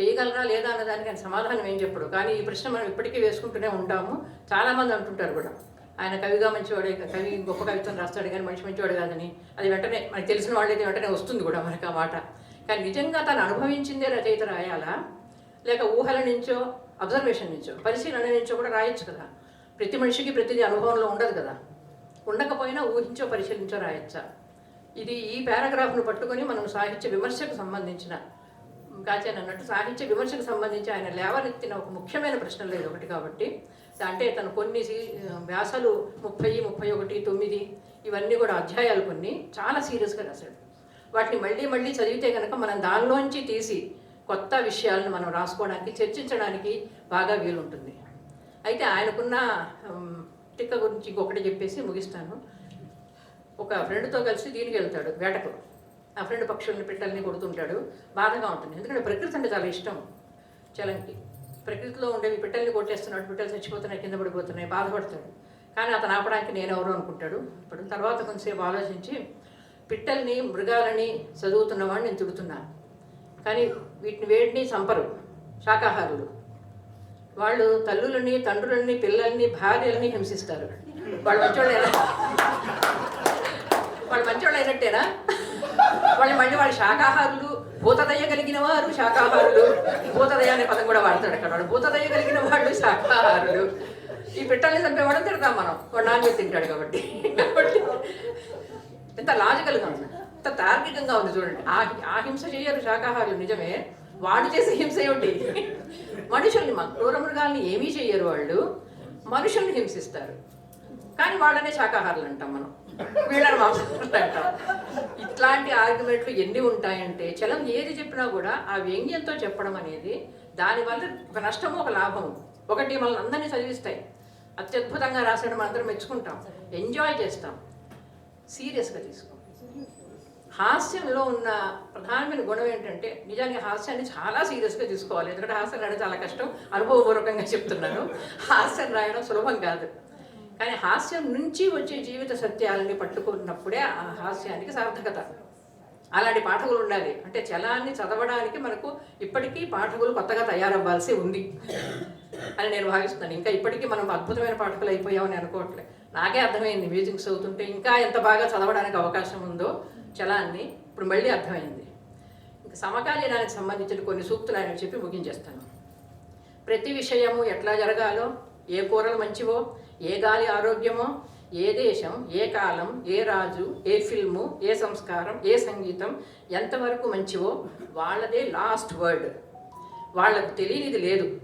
[SPEAKER 1] చేయగలరా లేదా అన్న దానికి ఆయన సమాధానం ఏం చెప్పడు. కానీ ఈ ప్రశ్న మనం ఇప్పటికీ వేసుకుంటూనే ఉంటాము. చాలామంది అంటుంటారు కూడా. ఆయన కవిగా మంచివాడే కవి గొప్ప కవిత్వం రాస్తాడు కానీ మనిషి మంచివాడు కాదని. అది వెంటనే మనకి తెలిసిన వాళ్ళైతే వెంటనే వస్తుంది కూడా మనకి ఆ మాట. కానీ నిజంగా తను అనుభవించిందే రచయిత రాయాలా? లేక ఊహల నుంచో అబ్జర్వేషన్ నుంచో పరిశీలన నుంచో కూడా రాయొచ్చు కదా. ప్రతి మనిషికి ప్రతిదీ అనుభవంలో ఉండదు కదా. ఉండకపోయినా ఊహించో పరిశీలించో రాయొచ్చా? ఇది ఈ పారాగ్రాఫ్ను పట్టుకొని మనం సాహిత్య విమర్శకు సంబంధించిన కాచాన్ అన్నట్టు సాహిత్య విమర్శకు సంబంధించి ఆయన లేవనెత్తిన ఒక ముఖ్యమైన ప్రశ్న లేదు ఒకటి కాబట్టి. అంటే తను కొన్ని సీ- వ్యాసాలు ముప్పై ముప్పై ఒకటి తొమ్మిది ఇవన్నీ కూడా అధ్యాయాలు కొన్ని చాలా సీరియస్గా రాశాడు. వాటిని మళ్ళీ మళ్ళీ చదివితే కనుక మనం దానిలోంచి తీసి కొత్త విషయాలను మనం రాసుకోవడానికి చర్చించడానికి బాగా వీలుంటుంది. అయితే ఆయనకున్న టిక్క గురించి ఇంకొకటి చెప్పేసి ముగిస్తాను. ఒక ఫ్రెండ్తో కలిసి దీనికి వెళ్తాడు వేటకు. ఆ ఫ్రెండ్ పక్షుల్ని పిట్టల్ని కొడుతుంటాడు. బాధగా ఉంటుంది. ఎందుకంటే ప్రకృతి అంటే చాలా ఇష్టం చలంకి. ప్రకృతిలో ఉండేవి పిట్టల్ని కొట్టేస్తున్నాడు. పిట్టలు చచ్చిపోతున్నాయి కింద పడిపోతున్నాయి బాధపడతాడు కానీ అతను ఆపడానికి నేను ఎవరు అనుకుంటాడు? ఇప్పుడు తర్వాత కొంతసేపు ఆలోచించి పిట్టల్ని మృగాలని చదువుతున్నవాడిని నేను తిడుతున్నాను కానీ వీటిని వేడిని చంపరు శాకాహారులు. వాళ్ళు తల్లులని తండ్రులని పిల్లల్ని భార్యలని హింసిస్తారు. వాళ్ళు మంచోళ్ళు వాళ్ళు మంచోళ్ళు అయినట్టేనా? వాళ్ళు మళ్ళీ వాళ్ళు శాకాహారులు భూతదయ కలిగిన వారు శాకాహారులు. భూతదయ అనే పదం కూడా వాడతాడు అక్కడ వాడు. భూతదయ కలిగిన వాళ్ళు శాకాహారులు. ఈ పిట్టల్ని చంపేవాడని తిడతాం మనం. వాడు నాన్ వెజ్ తింటాడు కాబట్టి. ఎంత లాజికల్గా ఉంది. ఎంత తార్కికంగా ఉంది చూడండి. ఆ ఆ హింస చేయరు శాకాహారులు నిజమే. వాడు చేసే హింస ఏమిటి? మనుషుల్ని క్రూర మృగాల్ని ఏమీ చేయరు వాళ్ళు. మనుషుల్ని హింసిస్తారు. కానీ వాళ్ళనే శాకాహారులు అంటాం మనం. వీళ్ళని మాంసాహారులు ఇట్లాంటి ఆర్గ్యుమెంట్లు ఎన్ని ఉంటాయంటే చలం ఏది చెప్పినా కూడా ఆ వ్యంగ్యంతో చెప్పడం అనేది దానివల్ల ఒక నష్టము ఒక లాభము. ఒకటి మనల్ని అందరినీ చదివిస్తాయి. అత్యద్భుతంగా రాసాడు మనందరం మెచ్చుకుంటాం. ఎంజాయ్ చేస్తాం. సీరియస్గా తీసుకో. హాస్యంలో ఉన్న ప్రధానమైన గుణం ఏంటంటే నిజానికి హాస్యాన్ని చాలా సీరియస్గా తీసుకోవాలి. ఎందుకంటే హాస్యం రాయడం చాలా కష్టం. అనుభవపూర్వకంగా చెప్తున్నాను. హాస్యం రాయడం సులభం కాదు. కానీ హాస్యం నుంచి వచ్చే జీవిత సత్యాలని పట్టుకున్నప్పుడే ఆ హాస్యానికి సార్థకత. అలాంటి పాఠకులు ఉండాలి. అంటే చలాన్ని చదవడానికి మనకు ఇప్పటికీ పాఠకులు కొత్తగా తయారవ్వాల్సి ఉంది అని నేను భావిస్తున్నాను. ఇంకా ఇప్పటికీ మనం అద్భుతమైన పాఠకులు అయిపోయామని అనుకోవట్లే. నాకే అర్థమైంది మ్యూజిక్స్ అవుతుంటే ఇంకా ఎంత బాగా చదవడానికి అవకాశం ఉందో చలాన్ని. ఇప్పుడు మళ్ళీ అర్థమైంది. ఇంకా సమకాలీనానికి సంబంధించిన కొన్ని సూక్తులు ఆయన చెప్పి ముగించేస్తాను. ప్రతి విషయము ఎట్లా జరగాలో ఏ కూరలు మంచివో ఏ గాలి ఆరోగ్యమో ఏ దేశం ఏ కాలం ఏ రాజు ఏ ఫిల్ము ఏ సంస్కారం ఏ సంగీతం ఎంతవరకు మంచివో వాళ్ళదే లాస్ట్ వర్డ్. వాళ్ళకు తెలియనిది లేదు.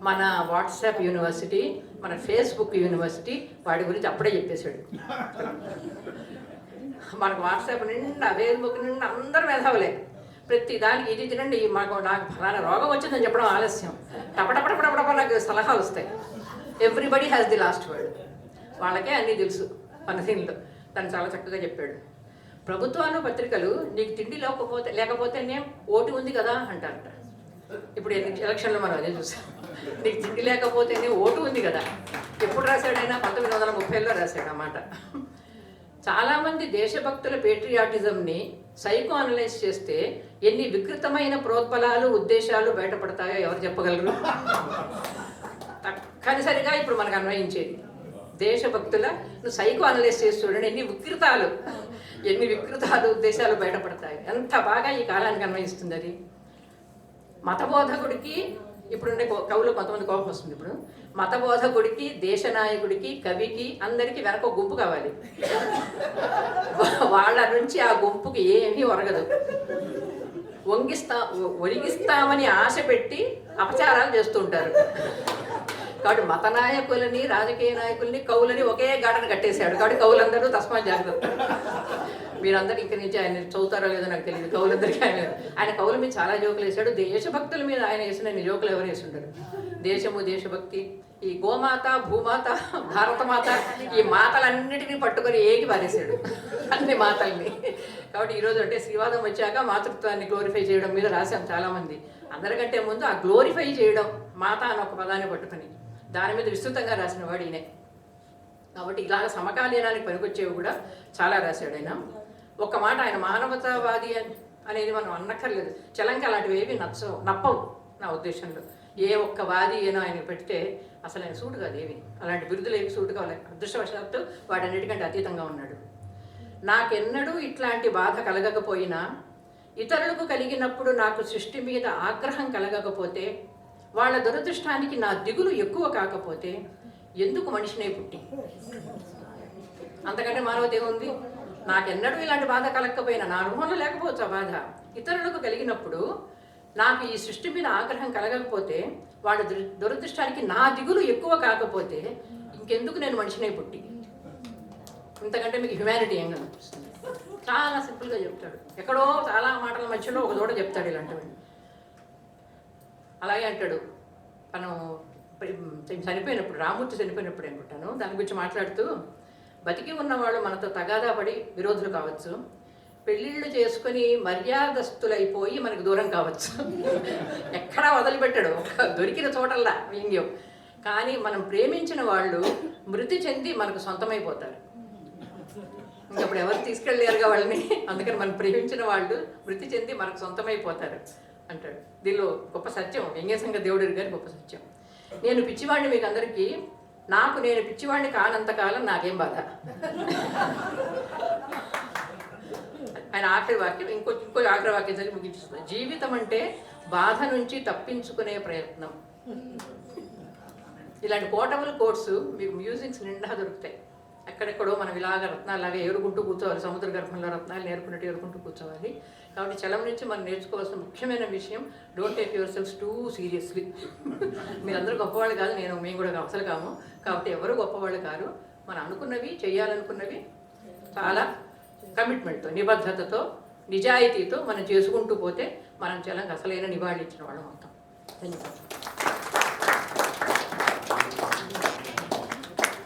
[SPEAKER 1] మన వాట్సాప్ యూనివర్సిటీ మన ఫేస్బుక్ యూనివర్సిటీ వాడి గురించి అప్పుడే చెప్పేశాడు. మనకు వాట్సాప్ నిండా ఫేస్బుక్ నిండా అందరూ మేధావులే. ప్రతి దానికి ఇది తినండి మాకు నాకు ఫలానా రోగం వచ్చిందని చెప్పడం ఆలస్యం. టపటపటపటపట నాకు సలహాలు వస్తాయి everybody has the last word వాళ్ళకే అన్నీ తెలుసు. పనసీన్లో తను చాలా చక్కగా చెప్పాడు. ప్రభుత్వాలు పత్రికలు నీకు తిండి లేకపోతే లేకపోతేనే ఓటు ఉంది కదా అంటారట. ఇప్పుడు ఎన్ని- ఎలక్షన్లో మనం అదే చూసాం. నీకు తిండి లేకపోతేనే ఓటు ఉంది కదా. ఎప్పుడు రాశాడైనా పంతొమ్మిది వందల ముప్పైలో రాశాడు అన్నమాట చాలామంది దేశభక్తుల పేట్రియాటిజంని సైకో అనలైజ్ చేస్తే ఎన్ని వికృతమైన ప్రోత్బలాలు ఉద్దేశాలు బయటపడతాయో ఎవరు చెప్పగలరు? తప్పనిసరిగా ఇప్పుడు మనకు అన్వయించేది. దేశభక్తుల నువ్వు సైకో అనలైజ్ చేసి చూడండి ఎన్ని వికృతాలు. ఎన్ని వికృతాలు ఉద్దేశాలు బయటపడతాయి. ఎంత బాగా ఈ కాలానికి అన్వయిస్తుంది అది. మతబోధకుడికి ఇప్పుడుండే కో- కవులు కొంతమంది కోపం వస్తుంది ఇప్పుడు. మతబోధకుడికి దేశ నాయకుడికి కవికి అందరికీ వెనక గుంపు కావాలి. వాళ్ళ నుంచి ఆ గుంపుకి ఏమీ ఒరగదు. వంగిస్తా ఒరిగిస్తామని ఆశ పెట్టి అపచారాలు చేస్తుంటారు కాబట్టి మత నాయకులని రాజకీయ నాయకుల్ని కవులని ఒకే గాటను కట్టేశాడు. కాబట్టి కవులందరూ తస్మా జాగ్రత్త. మీరందరూ ఇక్కడి నుంచి ఆయన చదువుతారో లేదో నాకు తెలియదు. కవులందరికీ ఆయన ఆయన కవుల మీద చాలా జోకులు వేశాడు. దేశభక్తుల మీద ఆయన వేసిన జోకులు ఎవరు వేసుంటారు దేశము దేశభక్తి ఈ గోమాత భూమాత భారతమాత ఈ మాతలన్నిటినీ పట్టుకొని ఏగి పారేశాడు. అన్ని మాతల్ని. కాబట్టి ఈరోజు అంటే శ్రీవాదం వచ్చాక మాతృత్వాన్ని గ్లోరిఫై చేయడం మీద రాశాం చాలామంది. అందరికంటే ముందు ఆ గ్లోరిఫై చేయడం మాత అని ఒక పదాన్ని పట్టుకొని. దాని మీద విస్తృతంగా రాసిన వాడు ఈయనే. కాబట్టి ఇలాగ సమకాలీనానికి పనికొచ్చేవి కూడా చాలా రాశాడు ఆయన. ఒక మాట ఆయన మానవతావాది అని- అనేది మనం అన్నక్కర్లేదు చలంక అలాంటివి ఏవి నచ్చవు నప్పవు నా ఉద్దేశంలో. ఏ ఒక్క వాది ఏనో ఆయన పెడితే అసలు ఆయన సూటు కాదు ఏవి. అలాంటి బిరుదులు ఏవి సూటు కావాలి. అదృష్టవశాత్తు వాడన్నిటికంటే అతీతంగా ఉన్నాడు. నాకెన్నడూ ఇట్లాంటి బాధ కలగకపోయినా ఇతరులకు కలిగినప్పుడు నాకు సృష్టి మీద ఆగ్రహం కలగకపోతే వాళ్ళ దురదృష్టానికి నా దిగులు ఎక్కువ కాకపోతే ఎందుకు మనిషినే పుట్టి? అంతకంటే మానవదేముంది నాకెన్నడూ ఇలాంటి బాధ కలగకపోయినా నా అనుభవంలో లేకపోవచ్చు ఆ బాధ. ఇతరులకు కలిగినప్పుడు నాకు ఈ సృష్టి మీద ఆగ్రహం కలగకపోతే వాళ్ళ దురదృష్టానికి నా దిగులు ఎక్కువ కాకపోతే ఇంకెందుకు నేను మనిషినే పుట్టి? ఇంతకంటే మీకు హ్యుమానిటీ ఏం కనిపిస్తుంది? చాలా సింపుల్గా చెప్తాడు. ఎక్కడో చాలా మాటల మధ్యలో ఒక చోట చెప్తాడు ఇలాంటివన్నీ. అలాగే అంటాడు. తను చనిపోయినప్పుడు రామూర్తి చనిపోయినప్పుడు అనుకుంటాను. దాని గురించి మాట్లాడుతూ బతికి ఉన్నవాళ్ళు మనతో తగాదా పడి విరోధులు కావచ్చు. పెళ్ళిళ్ళు చేసుకొని మర్యాదస్తులైపోయి మనకు దూరం కావచ్చు. ఎక్కడా వదిలిపెట్టాడు. దొరికిన చోటల్లా వ్యంగ్యం. కానీ మనం ప్రేమించిన వాళ్ళు మృతి చెంది మనకు సొంతమైపోతారు. ఇంకప్పుడు ఎవరు తీసుకెళ్ళలేరుగా వాళ్ళని? అందుకని మనం ప్రేమించిన వాళ్ళు మృతి చెంది మనకు సొంతమైపోతారు. అంటాడు. దీనిలో గొప్ప సత్యం వ్యంగ్యసంగ దేవుడు గారి గొప్ప సత్యం. నేను పిచ్చివాడిని మీకు అందరికీ నాకు నేను పిచ్చివాడిని కానంతకాలం నాకేం బాధ? ఆయన ఆఖరి వాక్యం ఇంకో ఇంకో ఆఖరి వాక్యం చదివి ముగించుతుంది జీవితం అంటే బాధ నుంచి తప్పించుకునే ప్రయత్నం. ఇలాంటి పోర్టబుల్ కోర్సు మీకు మ్యూజిక్స్ నిండా దొరుకుతాయి. ఎక్కడెక్కడో మనం ఇలాగ రత్నాలాగా ఏరుకుంటూ కూర్చోవాలి సముద్ర గర్భంలో రత్నాలు నేర్పుకున్నట్టు ఏరుకుంటూ కూర్చోవాలి. కాబట్టి చలం నుంచి మనం నేర్చుకోవాల్సిన ముఖ్యమైన విషయం don't take yourself too seriously మీరందరూ గొప్పవాళ్ళు కాదు నేను మేము కూడా అసలు కాము. కాబట్టి ఎవరు గొప్పవాళ్ళు కారు మనం అనుకున్నవి చేయాలనుకున్నవి చాలా కమిట్మెంట్తో నిబద్ధతతో నిజాయితీతో మనం చేసుకుంటూ పోతే మనం చలంకి అసలైన నివాళించిన వాళ్ళం అవుతాం. ధన్యవాదాలు.